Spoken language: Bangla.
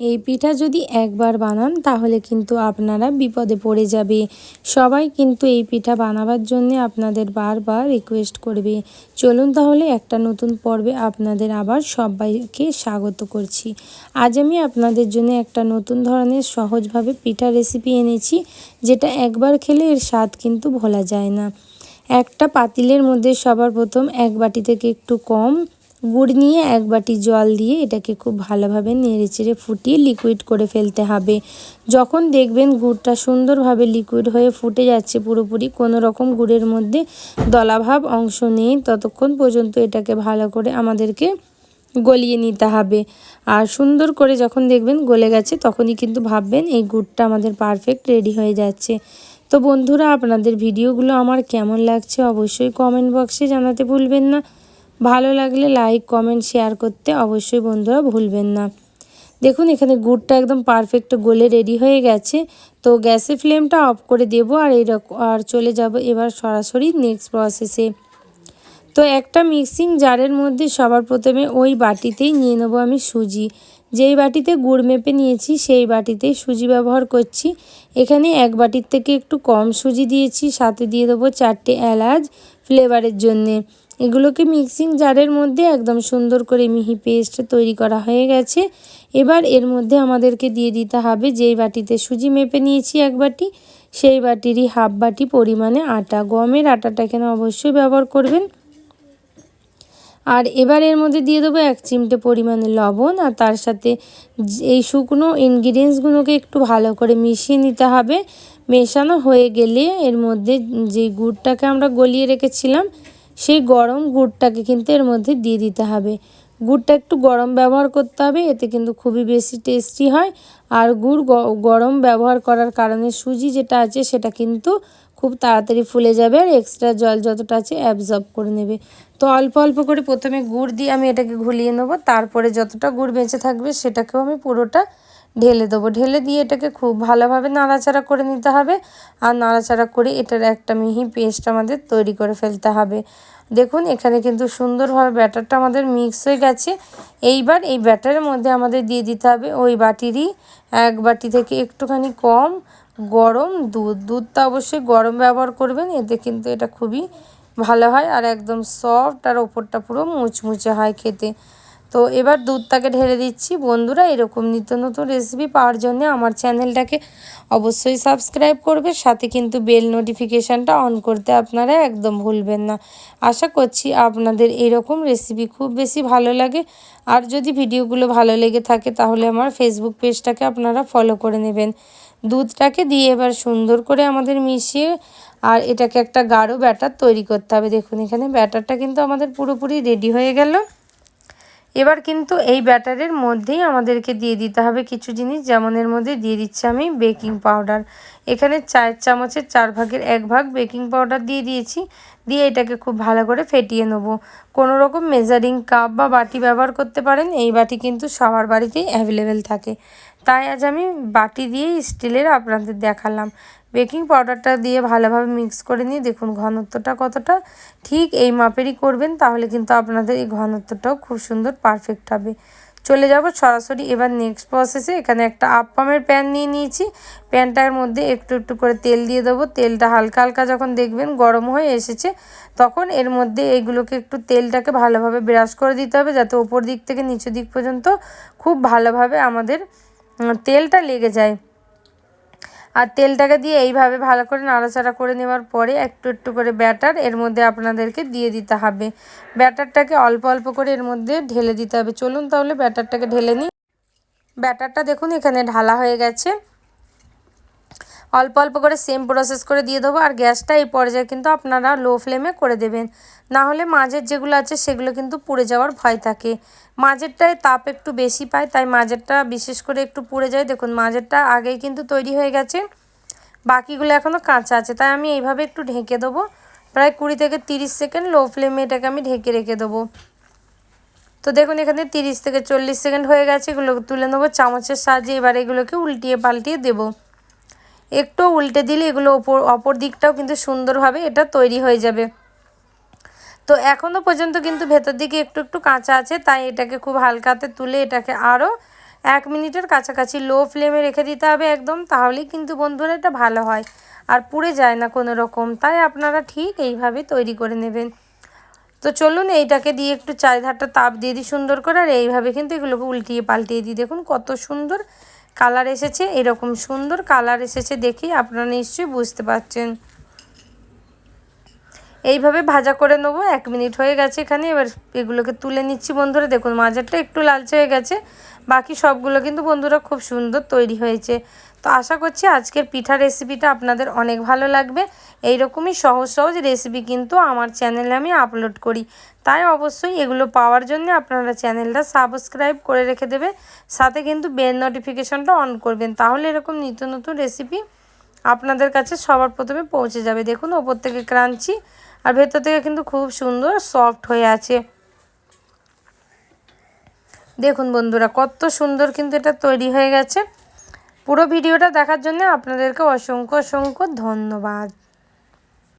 এই পিঠা যদি একবার বানান, তাহলে কিন্তু আপনারা বিপদে পড়ে যাবে। সবাই কিন্তু এই পিঠা বানাবার জন্য আপনাদের বারবার রিকোয়েস্ট করবে। চলুন তাহলে একটা নতুন পর্বে আপনাদের আবার সবাইকে স্বাগত করছি। আজ আমি আপনাদের জন্য একটা নতুন ধরনের সহজভাবে পিঠা রেসিপি এনেছি, যেটা একবার খেলে এর স্বাদ কিন্তু ভোলা যায় না। একটা পাতিলের মধ্যে সবার প্রথম এক বাটি থেকে একটু কম গুড় নিয়ে এক বাটি জল দিয়ে এটাকে খুব ভালোভাবে নেড়ে চেড়ে ফুটিয়ে লিকুইড করে ফেলতে হবে। যখন দেখবেন গুড়টা সুন্দরভাবে লিকুইড হয়ে ফুটে যাচ্ছে, পুরোপুরি কোনো রকম গুড়ের মধ্যে দলাভাব অংশ নেই, ততক্ষণ পর্যন্ত এটাকে ভালো করে আমাদেরকে গলিয়ে নিতে হবে। আর সুন্দর করে যখন দেখবেন গলে গেছে, তখনই কিন্তু ভাববেন এই গুড়টা আমাদের পারফেক্ট রেডি হয়ে যাচ্ছে। তো বন্ধুরা, আপনাদের ভিডিওগুলো আমার কেমন লাগছে অবশ্যই কমেন্ট বক্সে জানাতে ভুলবেন না। ভালো লাগলে লাইক কমেন্ট শেয়ার করতে অবশ্যই বন্ধুরা ভুলবেন না। দেখুন, এখানে গুড়টা একদম পারফেক্ট গোলে রেডি হয়ে গেছে। তো গ্যাসের ফ্লেমটা অফ করে দেবো আর এইরকম আর চলে যাব এবার সরাসরি নেক্সট প্রসেসে তো একটা মিক্সিং জারের মধ্যে সবার প্রথমে ওই বাটিতেই নিয়ে নেব আমি সুজি। যেই বাটিতে গুড় মেপে নিয়েছি, সেই বাটিতেই সুজি ব্যবহার করছি। এখানে এক বাটির থেকে একটু কম সুজি দিয়েছি, সাথে দিয়ে দেবো চারটে এলাচ ফ্লেভারের জন্যে। এগুলোকে মিক্সিং জারের মধ্যে একদম সুন্দর করে মিহি পেস্ট তৈরি করা হয়ে গেছে। এবার এর মধ্যে আমাদেরকে দিয়ে দিতে হবে যেই বাটিতে সুজি মেপে নিয়েছি এক বাটি, সেই বাটিরই হাফ বাটি পরিমাণে আটা। গমের আটাটা এখানে অবশ্যই ব্যবহার করবেন। আর এবার এর মধ্যে দিয়ে দেবো এক চিমটে পরিমাণে লবণ আর তার সাথে এই শুকনো ইনগ্রিডিয়েন্টসগুলোকে একটু ভালো করে মিশিয়ে নিতে হবে। মেশানো হয়ে গেলে এর মধ্যে যে গুড়টাকে আমরা গলিয়ে রেখেছিলাম সেই গরম গুড়টাকে কিন্তু এর মধ্যে দিয়ে দিতে হবে। গুড়টা একটু গরম ব্যবহার করতে হবে, এতে কিন্তু খুবই বেশি টেস্টি হয়। আর গুড় গরম ব্যবহার করার কারণে সুজি যেটা আছে সেটা কিন্তু খুব তাড়াতাড়ি ফুলে যাবে আর এক্সট্রা জল যতটা আছে অ্যাবজর্ব করে নেবে। তো অল্প অল্প করে প্রথমে গুড় দিয়ে আমি এটাকে ঘুলিয়ে নেব, তারপরে যতটা গুড় বেঁচে থাকবে সেটাকেও আমি পুরোটা ঢেলে দেবো। ঢেলে দিয়ে এটাকে খুব ভালোভাবে নাড়াচাড়া করে নিতে হবে। আর নাড়াচাড়া করে এটার একটা মিহি পেস্ট আমাদের তৈরি করে ফেলতে হবে। দেখুন, এখানে কিন্তু সুন্দরভাবে ব্যাটারটা আমাদের মিক্স হয়ে গেছে। এইবার এই ব্যাটারের মধ্যে আমাদের দিয়ে দিতে হবে ওই বাটিরই এক বাটি থেকে একটুখানি কম গরম দুধ। দুধটা অবশ্যই গরম ব্যবহার করবেন, এতে কিন্তু এটা খুবই ভালো হয় আর একদম সফট আর ওপরটা পুরো মুচমুচে হয় খেতে। তো এবার দুধটাকে ঢেলে দিচ্ছি। বন্ধুরা, এরকম নিত্য নতুন রেসিপি পাওয়ার জন্য আমার চ্যানেলটাকে অবশ্যই সাবস্ক্রাইব করবে। সাথে কিন্তু বেল নোটিফিকেশানটা অন করতে আপনারা একদম ভুলবেন না। আশা করছি আপনাদের এরকম রেসিপি খুব বেশি ভালো লাগে। আর যদি ভিডিওগুলো ভালো লেগে থাকে, তাহলে আমার ফেসবুক পেজটাকে আপনারা ফলো করে নেবেন। দুধটাকে দিয়ে এবার সুন্দর করে আমাদের মিশিয়ে আর এটাকে একটা গাঢ় ব্যাটার তৈরি করতে হবে। দেখুন, এখানে ব্যাটারটা কিন্তু আমাদের পুরোপুরি রেডি হয়ে গেল। এবার কিন্তু এই ব্যাটারের মধ্যেই আমাদেরকে দিয়ে দিতে হবে কিছু জিনিস। যেমন এর মধ্যে দিয়ে দিচ্ছি আমি বেকিং পাউডার। এখানে চায়ের চামচের চার ভাগের এক ভাগ বেকিং পাউডার দিয়ে দিয়েছি। দিয়ে এটাকে খুব ভালো করে ফেটিয়ে নেব। কোনো রকম মেজারিং কাপ বা বাটি ব্যবহার করতে পারেন, এই বাটি কিন্তু সবার বাড়িতেই অ্যাভেলেবেল থাকে। তাই আজ আমি বাটি দিয়েই স্টিলের আপনাদের দেখালাম। বেকিং পাউডারটা দিয়ে ভালোভাবে মিক্স করে নিয়ে দেখুন ঘনত্বটা কতটা। ঠিক এই মাপেরই করবেন, তাহলে কিন্তু আপনাদের এই ঘনত্বটাও খুব সুন্দর পারফেক্ট হবে। চলে যাব সরাসরি এবার নেক্সট প্রসেসে এখানে একটা আপ্পামের প্যান নিয়ে নিয়েছি। প্যানটার মধ্যে একটু একটু করে তেল দিয়ে দেবো। তেলটা হালকা হালকা যখন দেখবেন গরম হয়ে এসেছে, তখন এর মধ্যে এইগুলোকে একটু তেলটাকে ভালোভাবে ব্রাশ করে দিতে হবে যাতে ওপর দিক থেকে নিচু দিক পর্যন্ত খুব ভালোভাবে আমাদের তেলটা লেগে যায়। আর তেলটাকে দিয়ে এইভাবে ভালো করে নাড়াচাড়া করে নেওয়ার পরে একটু একটু করে ব্যাটার এর মধ্যে আপনাদেরকে দিয়ে দিতে হবে। ব্যাটারটাকে অল্প অল্প করে এর মধ্যে ঢেলে দিতে হবে। চলুন তাহলে ব্যাটারটাকে ঢেলে নিই। ব্যাটারটা দেখুন এখানে ঢালা হয়ে গেছে। অল্প অল্প করে সেম প্রসেস করে দিয়ে দেবো। আর গ্যাসটা এই পর্যায়ে কিন্তু আপনারা লো ফ্লেমে করে দেবেন। না হলে মাঝের যেগুলো আছে সেগুলো কিন্তু পুড়ে যাওয়ার ভয় থাকে। মাঝেরটায় তাপ একটু বেশি পায়, তাই মাঝেরটা বিশেষ করে একটু পুড়ে যায়। দেখুন, মাঝেরটা আগেই কিন্তু তৈরি হয়ে গেছে। বাকিগুলো এখনও কাঁচা আছে, তাই আমি এইভাবে একটু ঢেকে দেবো। প্রায় কুড়ি থেকে তিরিশ সেকেন্ড লো ফ্লেমে এটাকে আমি ঢেকে রেখে দেবো। তো দেখুন, এখানে তিরিশ থেকে চল্লিশ সেকেন্ড হয়ে গেছে। এগুলো তুলে নেব, চামচের সাহায্যে এবার এগুলোকে উল্টিয়ে পাল্টিয়ে দেবো। একটু উল্টে দিলে এগুলো ওপর, অপর দিকটাও কিন্তু সুন্দরভাবে এটা তৈরি হয়ে যাবে। তো এখনও পর্যন্ত কিন্তু ভেতর দিকে একটু একটু কাঁচা আছে, তাই এটাকে খুব হালকাতে তুলে এটাকে আরও এক মিনিটের কাছাকাছি লো ফ্লেমে রেখে দিতে হবে একদম, তাহলেই কিন্তু বন্ধুরা এটা ভালো হয়। আর পুড়ে যায় না কোনো রকম, তাই আপনারা ঠিক এইভাবে তৈরি করে নেবেন। তো চলুন এইটাকে দিয়ে একটু চারিধারটা তাপ দিয়ে দিই সুন্দর করে, আর এইভাবে কিন্তু এগুলোকে উল্টিয়ে পাল্টিয়ে দিই। দেখুন কত সুন্দর কালার এসেছে, এরকম সুন্দর কালার এসেছে দেখি আপনারা নিশ্চয়ই বুঝতে পারছেন। এইভাবে ভাজা করে নেব, এক মিনিট হয়ে গেছে এখানে, এবার এগুলোকে তুলে নিচ্ছি বন্ধুরা। দেখুন, মাজারটা একটু লালচে হয়ে গেছে, বাকি সবগুলো কিন্তু বন্ধুরা খুব সুন্দর তৈরি হয়েছে। তো আশা করছি আজকের পিঠা রেসিপিটা আপনাদের অনেক ভালো লাগবে। এই রকমই সহজ সহজ রেসিপি কিন্তু আমার চ্যানেলে আমি আপলোড করি। তাই অবশ্যই এগুলো পাওয়ার জন্য আপনারা চ্যানেলটা সাবস্ক্রাইব করে রেখে দেবে। সাথে কিন্তু বেল নোটিফিকেশনটা অন করবেন। তাহলে এরকম নিত্য নতুন রেসিপি আপনাদের কাছে সবার প্রথমে পৌঁছে যাবে। দেখুন, ওপর থেকে ক্রাঞ্চি আর ভেতর থেকে কিন্তু খুব সুন্দর সফট হয়ে আছে। দেখুন বন্ধুরা, কত সুন্দর কিন্তু এটা তৈরি হয়ে গেছে। পুরো ভিডিওটা দেখার জন্য আপনাদেরকে অসংখ্য অসংখ্য ধন্যবাদ।